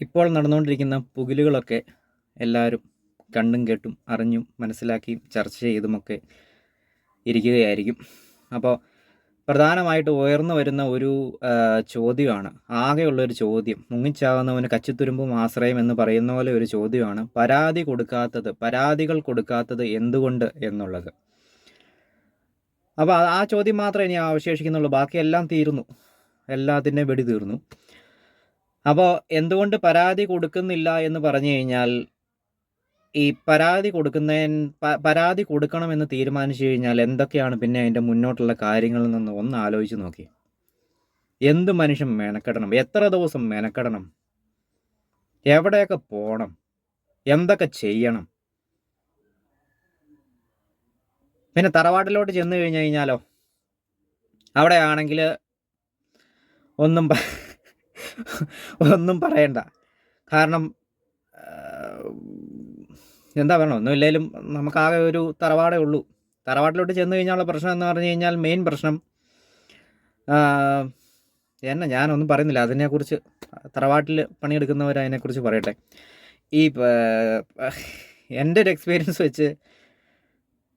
ഇപ്പോൾ നടന്നുകൊണ്ടിരിക്കുന്ന പുകിലുകളൊക്കെ എല്ലാവരും കണ്ടും കേട്ടും അറിഞ്ഞും മനസ്സിലാക്കിയും ചർച്ച ചെയ്തുമൊക്കെ ഇരിക്കുകയായിരിക്കും. അപ്പോൾ പ്രധാനമായിട്ട് ഉയർന്നു വരുന്ന ഒരു ചോദ്യമാണ്. ആകെയുള്ളൊരു ചോദ്യം മുങ്ങിച്ചാവുന്നവന് കച്ചിത്തുരുമ്പും ആശ്രയം എന്ന് പറയുന്ന പോലെ ഒരു ചോദ്യമാണ്. പരാതി കൊടുക്കാത്തത് പരാതികൾ കൊടുക്കാത്തത് എന്തുകൊണ്ട് എന്നുള്ളത്. അപ്പോൾ ആ ചോദ്യം മാത്രമേ ഇനി അവശേഷിക്കുന്നുള്ളൂ. ബാക്കിയെല്ലാം തീർന്നു. എല്ലാത്തിന്റെയും വെടി തീർന്നു. അപ്പോൾ എന്തുകൊണ്ട് പരാതി കൊടുക്കുന്നില്ല എന്ന് പറഞ്ഞു കഴിഞ്ഞാൽ ഈ പരാതി കൊടുക്കുന്ന പരാതി കൊടുക്കണമെന്ന് തീരുമാനിച്ചു കഴിഞ്ഞാൽ എന്തൊക്കെയാണ് പിന്നെ അതിന്റെ മുന്നോട്ടുള്ള കാര്യങ്ങളിൽ നിന്ന് ഒന്ന് ആലോചിച്ച് നോക്കി. എന്ത് മനുഷ്യൻ മെനക്കെടണം? എത്ര ദിവസം മെനക്കെടണം? എവിടെയൊക്കെ പോകണം എന്തൊക്കെ ചെയ്യണം? പിന്നെ തറവാട്ടിലോട്ട് ചെന്ന് കഴിഞ്ഞു കഴിഞ്ഞാലോ? അവിടെ ആണെങ്കിൽ ഒന്നും ഒന്നും പറയണ്ട. കാരണം എന്താ പറയണം ഒന്നുമില്ലേലും ഇല്ലെങ്കിലും നമുക്കാകെ ഒരു തറവാടേ ഉള്ളൂ. തറവാട്ടിലോട്ട് ചെന്ന് കഴിഞ്ഞാലുള്ള പ്രശ്നം എന്ന് പറഞ്ഞു കഴിഞ്ഞാൽ മെയിൻ പ്രശ്നം എന്ന ഞാനൊന്നും പറയുന്നില്ല. അതിനെക്കുറിച്ച് തറവാട്ടിൽ പണിയെടുക്കുന്നവർ അതിനെക്കുറിച്ച് പറയട്ടെ. ഈ എന്റെ ഒരു എക്സ്പീരിയൻസ് വെച്ച്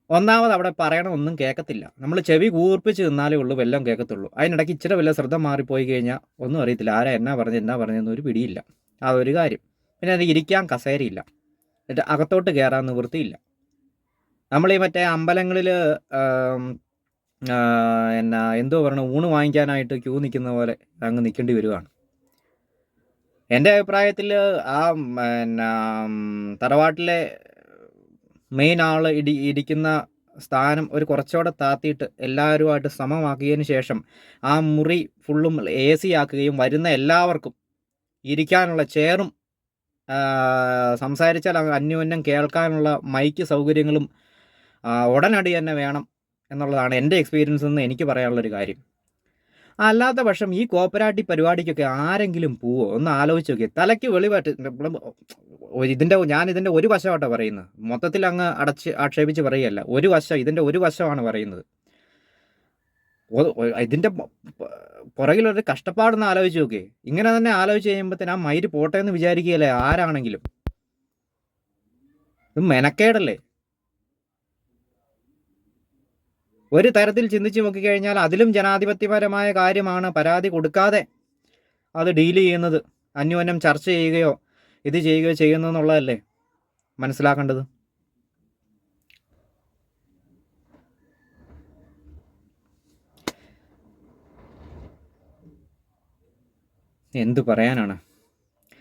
ഒന്നാമത് അവിടെ പറയണമൊന്നും കേൾക്കത്തില്ല നമ്മൾ ചെവി കൂർപ്പിച്ച് നിന്നാലേ ഉള്ളൂ വെല്ലം കേൾക്കത്തുള്ളൂ അതിനിടയ്ക്ക് ഇച്ചിരി വല്ല ശ്രദ്ധ മാറിപ്പോയി കഴിഞ്ഞാൽ ഒന്നും അറിയത്തില്ല. ആരാ എന്നാ പറഞ്ഞത് എന്നാ പറഞ്ഞതെന്ന് ഒരു പിടിയില്ല. അതൊരു കാര്യം. പിന്നെ അത് ഇരിക്കാൻ കസേരയില്ല. എന്നിട്ട് അകത്തോട്ട് കയറാൻ നിവൃത്തിയില്ല. നമ്മൾ ഈ മറ്റേ അമ്പലങ്ങളിൽ എന്നാ എന്തോ പറയണ ഊണ് വാങ്ങിക്കാനായിട്ട് ക്യൂ നിൽക്കുന്ന പോലെ അങ്ങ് നിൽക്കേണ്ടി വരുവാണ്. എന്റെ അഭിപ്രായത്തിൽ ആ എന്നാ തറവാട്ടിലെ മെയിൻ ആൾ ഇടി ഇരിക്കുന്ന സ്ഥാനം ഒരു കുറച്ചുകൂടെ താത്തിയിട്ട് എല്ലാവരുമായിട്ട് സമമാക്കിയതിന് ശേഷം ആ മുറി ഫുള്ളും എ സി ആക്കുകയും വരുന്ന എല്ലാവർക്കും ഇരിക്കാനുള്ള ചെയറും സംസാരിച്ചാൽ അന്യോന്യം കേൾക്കാനുള്ള മൈക്ക് സൗകര്യങ്ങളും ഉടനടി തന്നെ വേണം എന്നുള്ളതാണ് എന്റെ എക്സ്പീരിയൻസ് എന്ന് എനിക്ക് പറയാനുള്ളൊരു കാര്യം. അല്ലാത്ത പക്ഷം ഈ കോപ്പറേറ്റീവ് പരിപാടിക്കൊക്കെ ആരെങ്കിലും പോവോ? ഒന്ന് ആലോചിച്ച് നോക്കി തലയ്ക്ക് വെളിവായിട്ട് ഇതിന്റെ ഞാൻ ഇതിന്റെ ഒരു വശമാട്ടോ പറയുന്നത്. മൊത്തത്തിൽ അങ്ങ് അടച്ച് ആക്ഷേപിച്ച് പറയുകയല്ല. ഒരു വശം ഇതിന്റെ ഒരു വശമാണ് പറയുന്നത്. ഇതിന്റെ പുറകിലൊരു കഷ്ടപ്പാടെന്ന് ആലോചിച്ച് നോക്കേ. ഇങ്ങനെ തന്നെ ആലോചിച്ച് കഴിയുമ്പോഴത്തേന് ആ മയിര് പോട്ടെ എന്ന് വിചാരിക്കുകയല്ലേ ആരാണെങ്കിലും? ഇത് മെനക്കേടല്ലേ? ഒരു തരത്തിൽ ചിന്തിച്ച് നോക്കിക്കഴിഞ്ഞാൽ അതിലും ജനാധിപത്യപരമായ കാര്യമാണ് പരാതി കൊടുക്കാതെ അത് ഡീൽ ചെയ്യുന്നത്. അന്യോന്യം ചർച്ച ചെയ്യുകയോ ഇത് ചെയ്യുകയോ ചെയ്യുന്നതെന്നുള്ളതല്ലേ മനസ്സിലാക്കേണ്ടത്? എന്ത് പറയാനാണ്?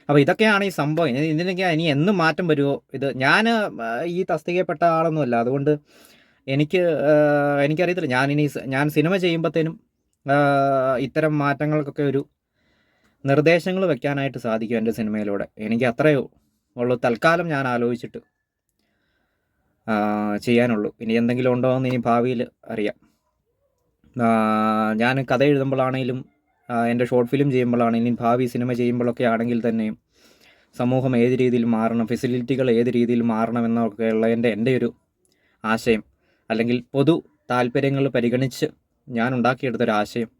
അപ്പോൾ ഇതൊക്കെയാണ് ഈ സംഭവം. ഇതിനൊക്കെ ഇനി എന്ന് മാറ്റം വരുമോ ഇത് ഞാൻ ഈ തസ്തികയിൽപ്പെട്ട ആളൊന്നുമല്ല. അതുകൊണ്ട് എനിക്ക് എനിക്കറിയത്തില്ല. ഞാനിനി ഞാൻ സിനിമ ചെയ്യുമ്പോഴത്തേനും ഇത്തരം മാറ്റങ്ങൾക്കൊക്കെ ഒരു നിർദ്ദേശങ്ങൾ വെക്കാനായിട്ട് സാധിക്കും എന്റെ സിനിമയിലൂടെ. എനിക്ക് അത്രയോ ഉള്ളൂ. തൽക്കാലം ഞാൻ ആലോചിച്ചിട്ട് ചെയ്യാനുള്ളൂ. ഇനി എന്തെങ്കിലും ഉണ്ടോ എന്ന് ഇനി ഭാവിയിൽ അറിയാം. ഞാൻ കഥ എഴുതുമ്പോഴാണെങ്കിലും എന്റെ ഷോർട്ട് ഫിലിം ചെയ്യുമ്പോഴാണെങ്കിലും ഭാവി സിനിമ ചെയ്യുമ്പോഴൊക്കെ ആണെങ്കിൽ തന്നെയും സമൂഹം ഏത് രീതിയിൽ മാറണം ഫെസിലിറ്റികൾ ഏത് രീതിയിൽ മാറണം എന്നൊക്കെ എന്റെ എന്റെ ഒരു ആശയം. അല്ലെങ്കിൽ പൊതു താല്പര്യങ്ങൾ പരിഗണിച്ച് ഞാൻ ഉണ്ടാക്കിയെടുത്തൊരാശയം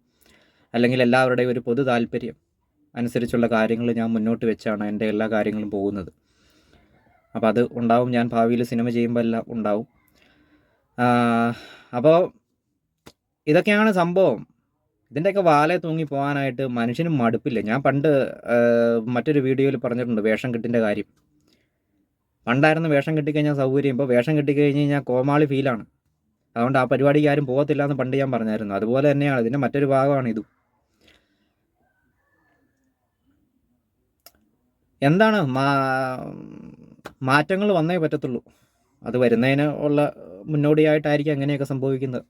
അല്ലെങ്കിൽ എല്ലാവരുടെയും ഒരു പൊതു താല്പര്യം. അനുസരിച്ചുള്ള കാര്യങ്ങൾ ഞാൻ മുന്നോട്ട് വെച്ചാണ് എന്റെ എല്ലാ കാര്യങ്ങളും പോകുന്നത്. അപ്പോൾ അത് ഉണ്ടാവും. ഞാൻ ഭാവിയിൽ സിനിമ ചെയ്യുമ്പോൾ എല്ലാം ഉണ്ടാവും. അപ്പോൾ ഇതൊക്കെയാണ് സംഭവം. ഇതിന്റെയൊക്കെ വാലെ തൂങ്ങി പോകാനായിട്ട് മനുഷ്യനും മടുപ്പില്ല. ഞാൻ പണ്ട് മറ്റൊരു വീഡിയോയിൽ പറഞ്ഞിട്ടുണ്ട് വേഷം കെട്ടിന്റെ കാര്യം. പണ്ടായിരുന്നു വേഷം കെട്ടിക്കഴിഞ്ഞാൽ സൗകര്യം. ഇപ്പോൾ വേഷം കെട്ടിക്കഴിഞ്ഞ് കഴിഞ്ഞാൽ കോമാളി ഫീലാണ് അതുകൊണ്ട് ആ പരിപാടിക്ക് ആരും പോകത്തില്ല എന്ന് പണ്ട് ഞാൻ പറഞ്ഞായിരുന്നു. അതുപോലെ തന്നെയാണ്. ഇതിന്റെ മറ്റൊരു ഭാഗമാണ് ഇതും. എന്താണ് മാറ്റങ്ങൾ വന്നേ പറ്റത്തുള്ളൂ. അത് വരുന്നതിന് ഉള്ള മുന്നോടിയായിട്ടായിരിക്കും അങ്ങനെയൊക്കെ സംഭവിക്കുന്നത്.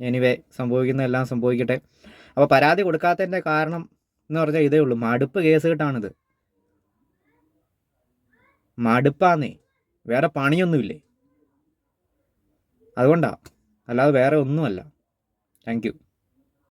എനിവേ സംഭവിക്കുന്നതെല്ലാം സംഭവിക്കട്ടെ. അപ്പോൾ പരാതി കൊടുക്കാത്തതിന്റെ കാരണം എന്ന് പറഞ്ഞാൽ ഇതേ ഉള്ളൂ. മടുപ്പ് കേസ് കിട്ടാണിത്. മടുപ്പാന്നേ. വേറെ പണിയൊന്നുമില്ലേ? അതുകൊണ്ടാ. അല്ലാതെ വേറെ ഒന്നുമല്ല. Thank you.